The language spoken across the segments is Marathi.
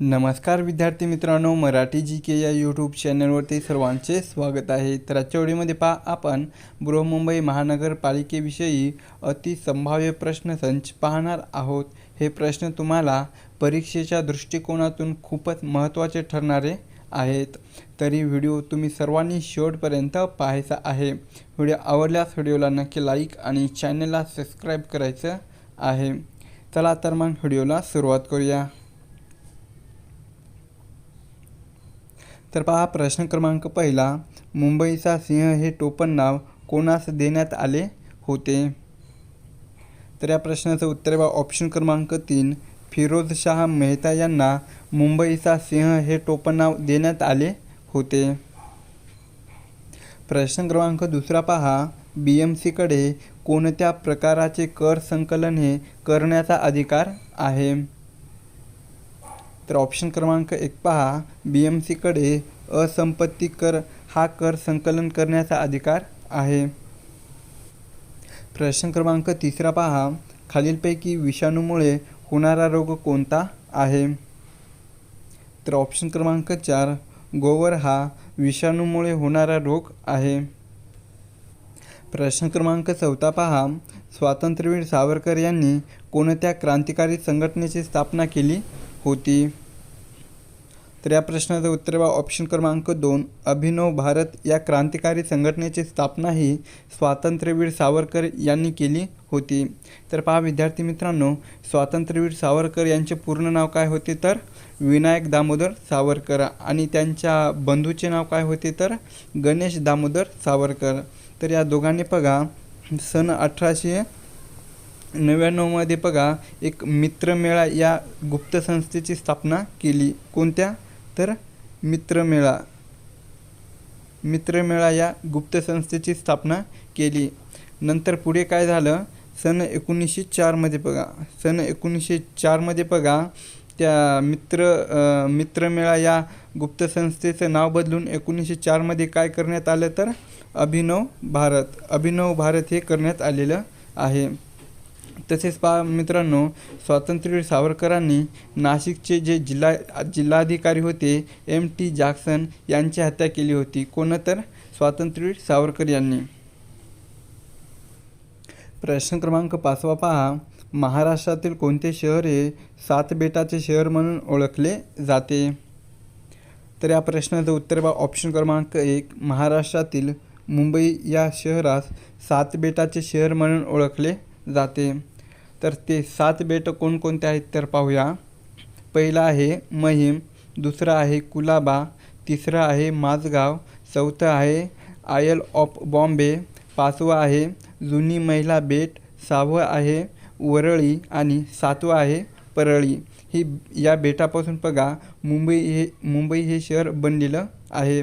नमस्कार विद्यार्थी मित्रांनो मराठी जी के या यूट्यूब चॅनलवरती सर्वांचे स्वागत आहे. तर आजच्या व्हिडिओमध्ये पहा आपण बृहमुंबई महानगरपालिकेविषयी अतिसंभाव्य प्रश्नसंच पाहणार आहोत. हे प्रश्न तुम्हाला परीक्षेच्या दृष्टिकोनातून खूपच महत्त्वाचे ठरणारे आहेत. तरी व्हिडिओ तुम्ही सर्वांनी शेवटपर्यंत पाहायचा आहे. व्हिडिओ आवडल्यास व्हिडिओला नक्की लाईक आणि चॅनलला सबस्क्राईब करायचं आहे. चला तर मग व्हिडिओला सुरुवात करूया. तर पहा प्रश्न क्रमांक पहिला मुंबईचा सिंह हे टोपण नाव कोणास देण्यात आले होते? तर या प्रश्नाचं उत्तर बा ऑप्शन क्रमांक तीन फिरोजशाह मेहता यांना मुंबईचा सिंह हे टोपण नाव देण्यात आले होते. प्रश्न क्रमांक दुसरा पहा बी एम सीकडे कोणत्या प्रकाराचे कर संकलन हे करण्याचा अधिकार आहे? तर ऑप्शन क्रमांक एक पहा. बी एम सीकडे असंपत्ती कर हा कर संकलन करण्याचा अधिकार आहे. प्रश्न क्रमांक तिसरा पहा. खालीलपैकी विषाणूमुळे होणारा रोग कोणता आहे? तर ऑप्शन क्रमांक चार गोवर हा विषाणूमुळे होणारा रोग आहे. प्रश्न क्रमांक चौथा पहा. स्वातंत्र्यवीर सावरकर यांनी कोणत्या क्रांतिकारी संघटनेची स्थापना केली? होती. तर या प्रश्नाचं उत्तर बा ऑप्शन क्रमांक दोन. अभिनव भारत या क्रांतिकारी संघटनेची स्थापना ही स्वातंत्र्यवीर सावरकर यांनी केली होती. तर पहा विद्यार्थी मित्रांनो स्वातंत्र्यवीर सावरकर यांचे पूर्ण नाव काय होते तर? विनायक दामोदर सावरकर. आणि त्यांच्या बंधूचे नाव काय होते तर? गणेश दामोदर सावरकर. तर या दोघांनी बघा सन अठराशे नव्याण्णवमध्ये बघा एक मित्रमेळा या गुप्त संस्थेची स्थापना केली. कोणत्या? तर मित्रमेळा. मित्रमेळा या गुप्त संस्थेची स्थापना केली. नंतर पुढे काय झालं? सन एकोणीसशे चारमध्ये बघा. सन एकोणीसशे चारमध्ये बघा त्या मित्र मित्रमेळा या गुप्त संस्थेचं नाव बदलून एकोणीसशे चारमध्ये काय करण्यात आलं तर? अभिनव भारत. अभिनव भारत हे करण्यात आलेलं आहे. तसेच पहा मित्रांनो स्वातंत्र्यवीर सावरकरांनी नाशिकचे जे जिल्हा जिल्हाधिकारी होते एम टी जॅक्सन यांची हत्या केली होती. कोण तर स्वातंत्र्यवीर सावरकर यांनी. प्रश्न क्रमांक पाचवा पहा. महाराष्ट्रातील कोणते शहर हे सात बेटाचे शहर म्हणून ओळखले जाते? तर या प्रश्नाचं उत्तर बा ऑप्शन क्रमांक एक. महाराष्ट्रातील मुंबई या शहरास सात बेटाचे शहर म्हणून ओळखले जाते. तर ते सात बेटं कोणकोणते आहेत तर पाहूया. पहिलं आहे महिम दुसरं आहे कुलाबा तिसरं आहे माझगाव चौथं आहे आयल ऑफ बॉम्बे पाचवं आहे जुनी महिला बेट सहावं आहे वरळी आणि सातवं आहे परळी. ही या बेटापासून बघा मुंबई हे मुंबई हे शहर बनलेलं आहे.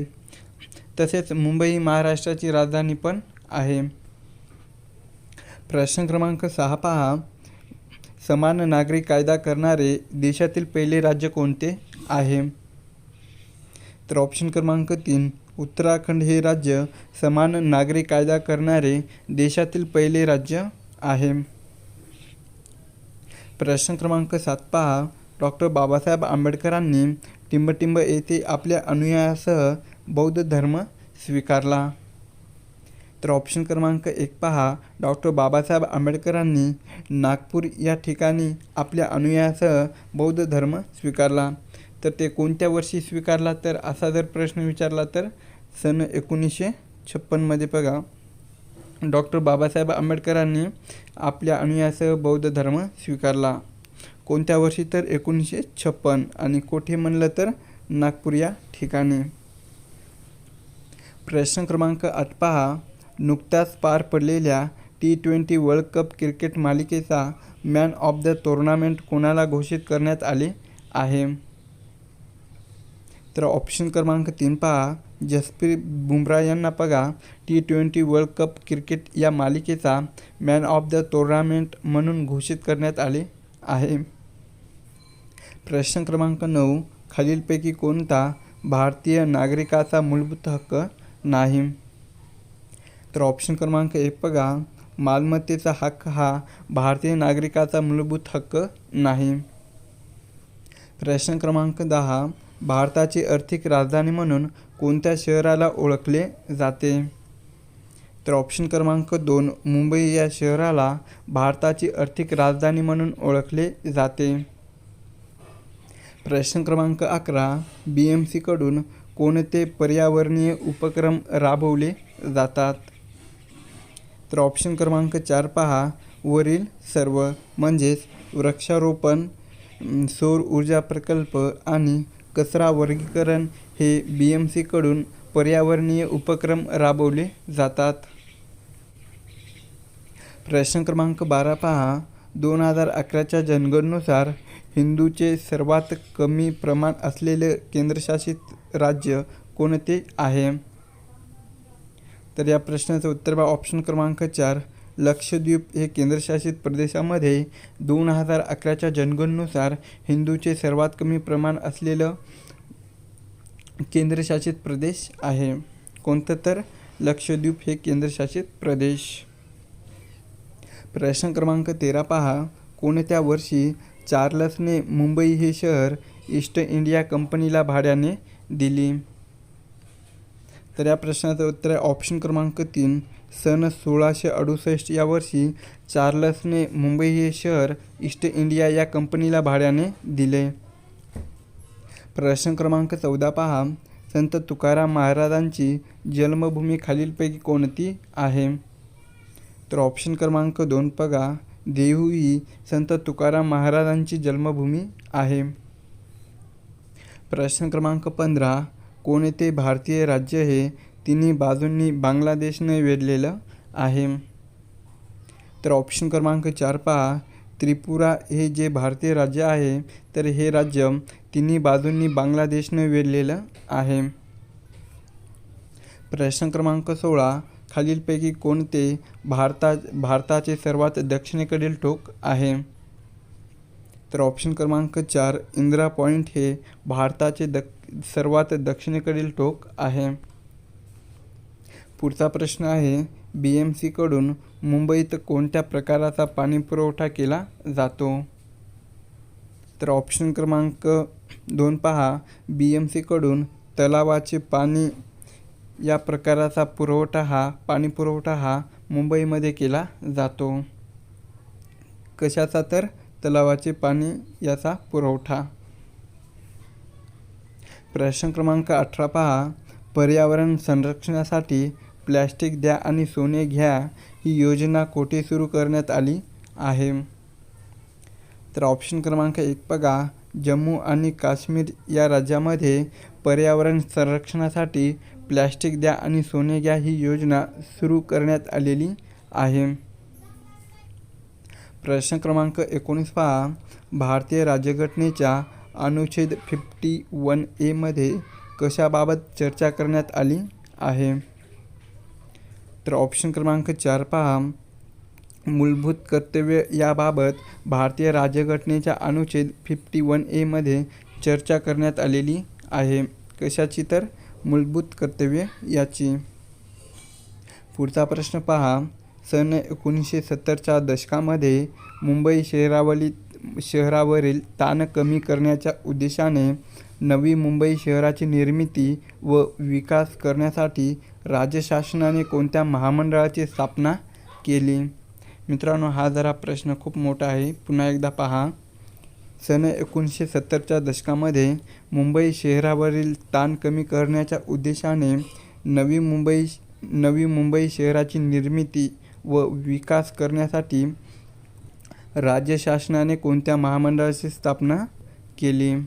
तसेच मुंबई ही महाराष्ट्राची राजधानी पण आहे. प्रश्न क्रमांक सहा पहा. समान नागरी कायदा करणारे देशातील पहिले राज्य कोणते आहे? तर ऑप्शन क्रमांक तीन उत्तराखंड हे राज्य समान नागरी कायदा करणारे देशातील पहिले राज्य आहे. प्रश्न क्रमांक सात पहा. डॉक्टर बाबासाहेब आंबेडकरांनी टिंबटिंब येथे आपल्या अनुयायासह बौद्ध धर्म स्वीकारला. तर ऑप्शन क्रमांक एक पहा. डॉक्टर बाबासाहेब आंबेडकरांनी नागपूर या ठिकाणी आपल्या अनुयायासह बौद्ध धर्म स्वीकारला. तर ते कोणत्या वर्षी स्वीकारला? तर असा जर प्रश्न विचारला तर सन एकोणीसशे छप्पनमध्ये बघा. डॉक्टर बाबासाहेब आंबेडकरांनी आपल्या अनुयायासह बौद्ध धर्म स्वीकारला. कोणत्या वर्षी? तर एकोणीसशे छप्पन. आणि कोठे म्हणलं तर नागपूर या ठिकाणी. प्रश्न क्रमांक आठ पहा. नुकताच पार पडलेल्या T twenty World Cup cricket मालिकेचा मॅन ऑफ द टुर्नामेंट कोणाला घोषित करण्यात आले आहे? तर ऑप्शन क्रमांक तीन पहा. जसप्रीत बुमराह यांना बघा. T twenty World Cup cricket या मालिकेचा मॅन ऑफ द टुर्नामेंट म्हणून घोषित करण्यात आले आहे. प्रश्न क्रमांक नऊ. खालीलपैकी कोणता भारतीय नागरिकाचा मूलभूत हक्क नाही? तर ऑप्शन क्रमांक एक बघा. मालमत्तेचा हक्क हा भारतीय नागरिकाचा मूलभूत हक्क नाही. प्रश्न क्रमांक दहा. भारताची आर्थिक राजधानी म्हणून कोणत्या शहराला ओळखले जाते? तर ऑप्शन क्रमांक दोन मुंबई या शहराला भारताची आर्थिक राजधानी म्हणून ओळखले जाते. प्रश्न क्रमांक अकरा. बी एम सीकडून कोणते पर्यावरणीय उपक्रम राबवले जातात? तर ऑप्शन क्रमांक चार पहा. वरील सर्व म्हणजेच वृक्षारोपण सौर ऊर्जा प्रकल्प आणि कचरा वर्गीकरण हे बी एम सीकडून पर्यावरणीय उपक्रम राबवले जातात. प्रश्न क्रमांक बारा पहा. दोन हजार अकराच्या जनगणनुसार हिंदूचे सर्वात कमी प्रमाण असलेले केंद्रशासित राज्य कोणते आहे? तर या प्रश्नाचं उत्तर बा ऑप्शन क्रमांक चार लक्षद्वीप हे केंद्रशासित प्रदेशामध्ये दोन हजार अकराच्या जनगणनुसार हिंदूचे सर्वात कमी प्रमाण असलेलं केंद्रशासित प्रदेश आहे. कोणतं तर? लक्षद्वीप हे केंद्रशासित प्रदेश. प्रश्न क्रमांक तेरा पहा. कोणत्या वर्षी चार्लसने मुंबई हे शहर ईस्ट इंडिया कंपनीला भाड्याने दिली? तर या प्रश्नाचं उत्तर आहे ऑप्शन क्रमांक तीन. सन सोळाशे अडुसष्ट या वर्षी चार्लसने मुंबई हे शहर ईस्ट इंडिया या कंपनीला भाड्याने दिले. प्रश्न क्रमांक चौदा पहा. संत तुकाराम महाराजांची जन्मभूमी खालीलपैकी कोणती आहे? तर ऑप्शन क्रमांक दोन बघा. देहू ही संत तुकाराम महाराजांची जन्मभूमी आहे. प्रश्न क्रमांक पंधरा. कोणते भारतीय राज्य हे तिन्ही बाजूंनी बांगलादेशने वेढलेलं आहे. तर ऑप्शन क्रमांक चार पहा. त्रिपुरा हे जे भारतीय राज्य आहे तर हे राज्य तिन्ही बाजूंनी बांगलादेशने वेढलेलं आहे. प्रश्न क्रमांक सोळा. खालीलपैकी कोणते भारता भारताचे सर्वात दक्षिणेकडील टोक आहे? तर ऑप्शन क्रमांक चार इंदिरा पॉईंट हे भारताचे दक सर्वात दक्षिणेकडील टोक आहे. पुढचा प्रश्न आहे बी एम सीकडून मुंबईत कोणत्या प्रकाराचा पाणीपुरवठा केला जातो? तर ऑप्शन क्रमांक दोन पहा. बी एम सीकडून तलावाचे पाणी या प्रकाराचा पुरवठा हा पाणी पुरवठा हा मुंबईमध्ये केला जातो. कशाचा तर? तलावाचे पाणी याचा पुरवठा. प्रश्न क्रमांक अठरा पहा. पर्यावरण संरक्षणासाठी प्लॅस्टिक द्या आणि सोने घ्या ही योजना कोठे सुरू करण्यात आली आहे? तर ऑप्शन क्रमांक एक बघा. जम्मू आणि काश्मीर या राज्यामध्ये पर्यावरण संरक्षणासाठी प्लॅस्टिक द्या आणि सोने घ्या ही योजना सुरू करण्यात आलेली आहे. प्रश्न क्रमांक एकोणीस पहा. भारतीय राज्यघटनेच्या अनुच्छेद फिफ्टी वन एमध्ये कशाबाबत चर्चा करण्यात आली आहे? तर ऑप्शन क्रमांक चार पहा. मूलभूत कर्तव्य याबाबत भारतीय राज्यघटनेच्या अनुच्छेद फिफ्टी वन एमध्ये चर्चा करण्यात आलेली आहे. कशाची तर? मूलभूत कर्तव्य याची. पुढचा प्रश्न पहा. सन एकोणीसशे सत्तरच्या दशकामध्ये मुंबई शहरावली शहरावरील ताण कमी करण्याच्या उद्देशाने नवी मुंबई शहराची निर्मिती व विकास करण्यासाठी राज्य शासनाने कोणत्या महामंडळाची स्थापना केली? मित्रांनो हा जरा प्रश्न खूप मोठा आहे. पुन्हा एकदा पहा. सन एकोणीसशे सत्तरच्या दशकामध्ये मुंबई शहरावरील ताण कमी करण्याच्या उद्देशाने नवी मुंबई नवी मुंबई शहराची निर्मिती व विकास करण्यासाठी राज्य शासनाने कोणत्या महामंडळाची स्थापना केली?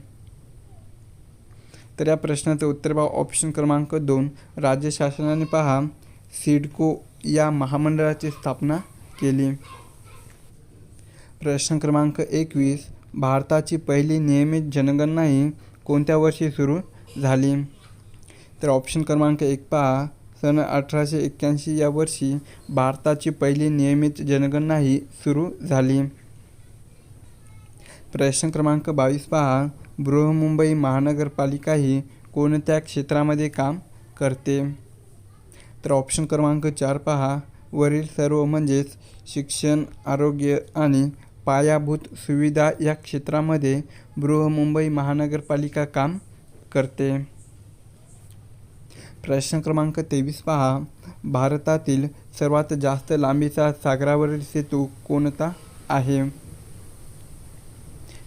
तर या प्रश्नाचं उत्तर पहा. ऑप्शन क्रमांक दोन. राज्य शासनाने पहा. सिडको या महामंडळाची स्थापना केली. प्रश्न क्रमांक एकवीस. भारताची पहिली नियमित जनगणना ही कोणत्या वर्षी सुरू झाली? तर ऑप्शन क्रमांक एक पहा. सन अठराशे एक्क्याऐंशी या वर्षी भारताची पहिली नियमित जनगणना ही सुरू झाली. प्रश्न क्रमांक बावीस पहा. बृहमुंबई महानगरपालिका ही कोणत्या क्षेत्रामध्ये काम करते? तर ऑप्शन क्रमांक चार पहा. वरील सर्व म्हणजेच शिक्षण आरोग्य आणि पायाभूत सुविधा या क्षेत्रामध्ये बृहमुंबई महानगरपालिका काम करते. प्रश्न क्रमांक तेवीस पहा. भारतातील सर्वात जास्त लांबीचा सागरावरील सेतू कोणता आहे?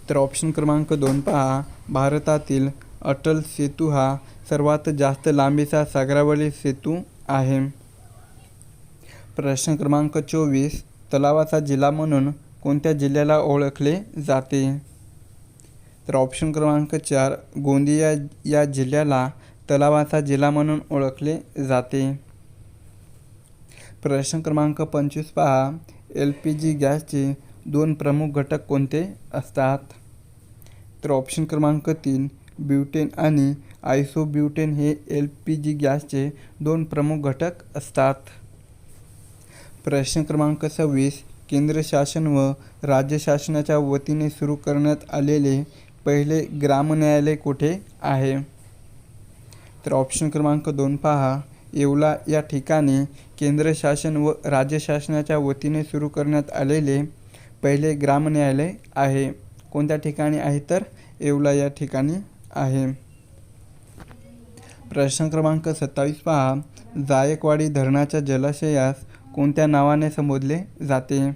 तर ऑप्शन क्रमांक दोन पहा. भारतातील अटल सेतू हा सर्वात जास्त लांबीचा सागरावरील सेतू आहे. प्रश्न क्रमांक चोवीस. तलावाचा जिल्हा म्हणून कोणत्या जिल्ह्याला ओळखले जाते? तर ऑप्शन क्रमांक चार गोंदिया या जिल्ह्याला तलावाचा जिल्हा म्हणून ओळखले जाते. प्रश्न क्रमांक पंचवीस पहा. एल पी जी गॅसचे दोन प्रमुख घटक कोणते असतात? तर ऑप्शन क्रमांक तीन ब्युटेन आणि आयसोब्युटेन हे एल पी जी गॅसचे दोन प्रमुख घटक असतात. प्रश्न क्रमांक सव्वीस केंद्र शासन व राज्य शासनाच्या वतीने सुरू करण्यात आलेले पहिले ग्राम न्यायालय कुठे आहे? तर ऑप्शन क्रमांक दोन पहा. येवला या ठिकाणी केंद्र शासन व राज्य शासनाच्या वतीने सुरू करण्यात आलेले पहिले ग्राम न्यायालय आहे. कोणत्या ठिकाणी आहे तर येवला या ठिकाणी आहे. प्रश्न क्रमांक सत्तावीस पहा. जायकवाडी धरणाच्या जलाशयास कोणत्या नावाने संबोधले जाते?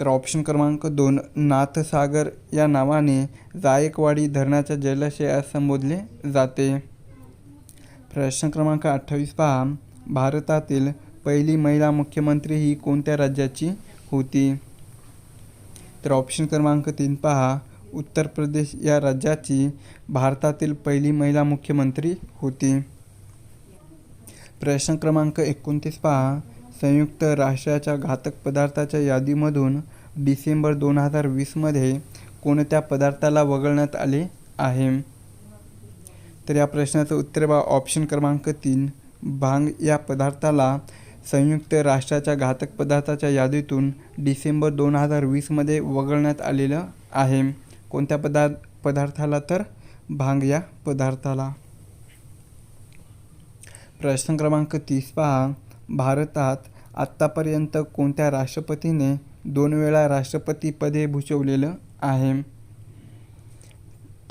तर ऑप्शन क्रमांक दोन नाथसागर या नावाने जायकवाडी धरणाच्या जलाशयास संबोधले जाते. प्रश्न क्रमांक अठ्ठावीस पहा. भारतातील पहिली महिला मुख्यमंत्री ही कोणत्या राज्याची? होती. तर ऑप्शन क्रमांक तीन पहा. उत्तर प्रदेश या राज्याची भारतातील पहिली महिला मुख्यमंत्री होती. प्रश्न क्रमांक एकोणतीस पहा. संयुक्त राष्ट्राच्या घातक पदार्थाच्या यादीमधून डिसेंबर दोन हजार वीसमध्ये कोणत्या पदार्थाला वगळण्यात आले आहे? तर या प्रश्नाचं उत्तर बा ऑप्शन क्रमांक तीन. भांग या पदार्थाला संयुक्त राष्ट्राच्या घातक पदार्थाच्या यादीतून डिसेंबर दोन हजार वीसमध्ये वगळण्यात आलेलं आहे. कोणत्या पदार्थ पदार्थाला तर? भांग या पदार्थाला. प्रश्न क्रमांक तीस पहा. भारतात आत्तापर्यंत कोणत्या राष्ट्रपतीने दोन वेळा राष्ट्रपती पदे भूषवलेलं आहे?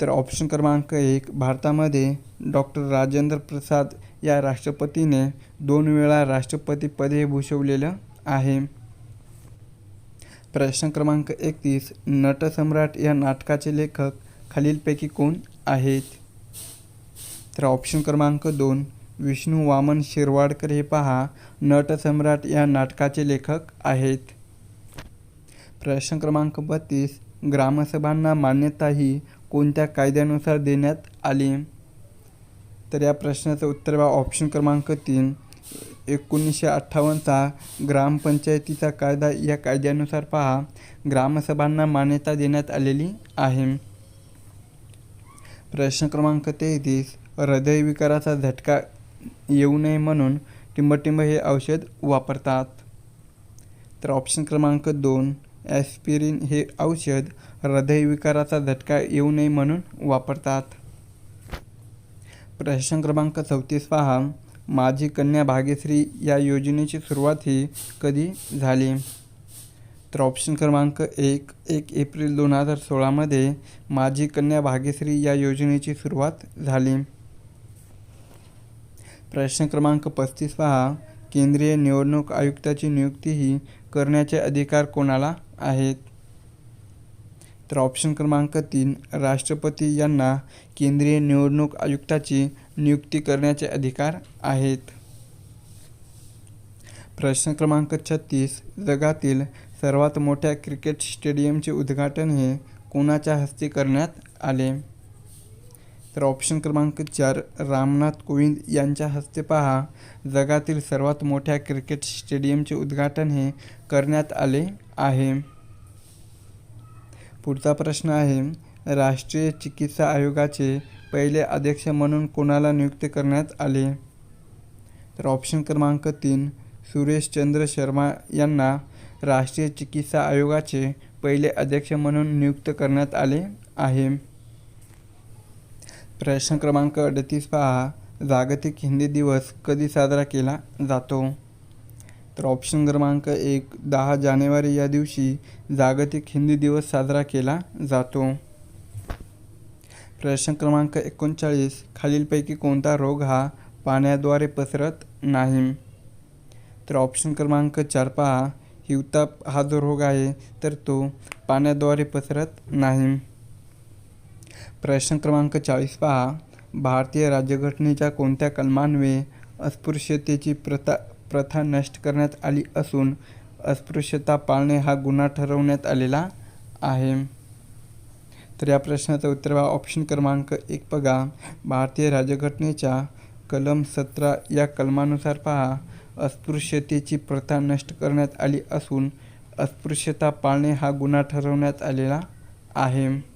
तर ऑप्शन क्रमांक एक भारतामध्ये डॉक्टर राजेंद्र प्रसाद या राष्ट्रपतीने दोन वेळा राष्ट्रपती पदे भूषवलेलं आहे. प्रश्न क्रमांक एकतीस नटसम्राट या नाटकाचे लेखक खालीलपैकी कोण आहेत? तर ऑप्शन क्रमांक दोन विष्णू वामन शिरवाडकर हे पहा नटसम्राट या नाटकाचे लेखक आहेत. प्रश्न क्रमांक बत्तीस ग्रामसभांना मान्यता ही कोणत्या कायद्यानुसार देण्यात आली? तर या प्रश्नाचं उत्तर बा ऑप्शन क्रमांक तीन. एकोणीसशे अठ्ठावन्नचा ग्रामपंचायतीचा कायदा या कायद्यानुसार पहा. ग्रामसभांना मान्यता देण्यात आलेली आहे. प्रश्न क्रमांक तेहतीस. हृदयविकाराचा झटका येऊ नये म्हणून टिंबटिंब हे औषध वापरतात. तर ऑप्शन क्रमांक दोन. ॲस्पिरिन हे औषध हृदयविकाराचा झटका येऊ नये म्हणून वापरतात. प्रश्न क्रमांक चौतीस पहा. माझी कन्या भाग्यश्री या योजनेची सुरुवात ही कधी झाली? तर ऑप्शन क्रमांक एक एक एप्रिल दोन हजार सोळामध्ये माझी कन्या भाग्यश्री या योजनेची सुरुवात झाली. प्रश्न क्रमांक पस्तीस पहा. केंद्रीय निवडणूक आयुक्ताची नियुक्ती ही करण्याचे अधिकार कोणाला आहेत? तर ऑप्शन क्रमांक तीन राष्ट्रपती यांना केंद्रीय निवडणूक आयुक्ताची नियुक्ती करण्याचे अधिकार आहेत. प्रश्न क्रमांक छत्तीस जगातील सर्वात मोठ्या क्रिकेट स्टेडियमचे उद्घाटन हे कोणाच्या हस्ते करण्यात आले? तर ऑप्शन क्रमांक चार रामनाथ कोविंद यांच्या हस्ते पहा. जगातील सर्वात मोठ्या क्रिकेट स्टेडियमचे उद्घाटन हे करण्यात आले आहे. पुढचा प्रश्न आहे राष्ट्रीय चिकित्सा आयोगाचे पहिले अध्यक्ष म्हणून कोणाला नियुक्त करण्यात आले? तर ऑप्शन क्रमांक तीन सुरेशचंद्र शर्मा यांना राष्ट्रीय चिकित्सा आयोगाचे पहिले अध्यक्ष म्हणून नियुक्त करण्यात आले आहे. प्रश्न क्रमांक अडतीस पहा जागतिक हिंदी दिवस कधी साजरा केला जातो? तर ऑप्शन क्रमांक एक दहा जानेवारी या दिवशी जागतिक हिंदी दिवस साजरा केला जातो. प्रश्न क्रमांक एकोणचाळीस खालीलपैकी कोणता रोग हा पाण्याद्वारे पसरत नाही? तर ऑप्शन क्रमांक चार पहा. हिवताप हा जो रोग आहे तर तो पाण्याद्वारे पसरत नाही. प्रश्न क्रमांक चाळीस पहा. भारतीय राज्यघटनेच्या कोणत्या कलमान्वये अस्पृश्यतेची प्रथा प्रथा नष्ट करण्यात आली असून अस्पृश्यता पाळणे हा गुन्हा ठरवण्यात आलेला आहे. तर या प्रश्नाचं उत्तर बघा ऑप्शन क्रमांक एक बघा. भारतीय राज्यघटनेच्या कलम सतरा या कलमानुसार पहा. अस्पृश्यतेची प्रथा नष्ट करण्यात आली असून अस्पृश्यता पाळणे हा गुन्हा ठरवण्यात आलेला आहे.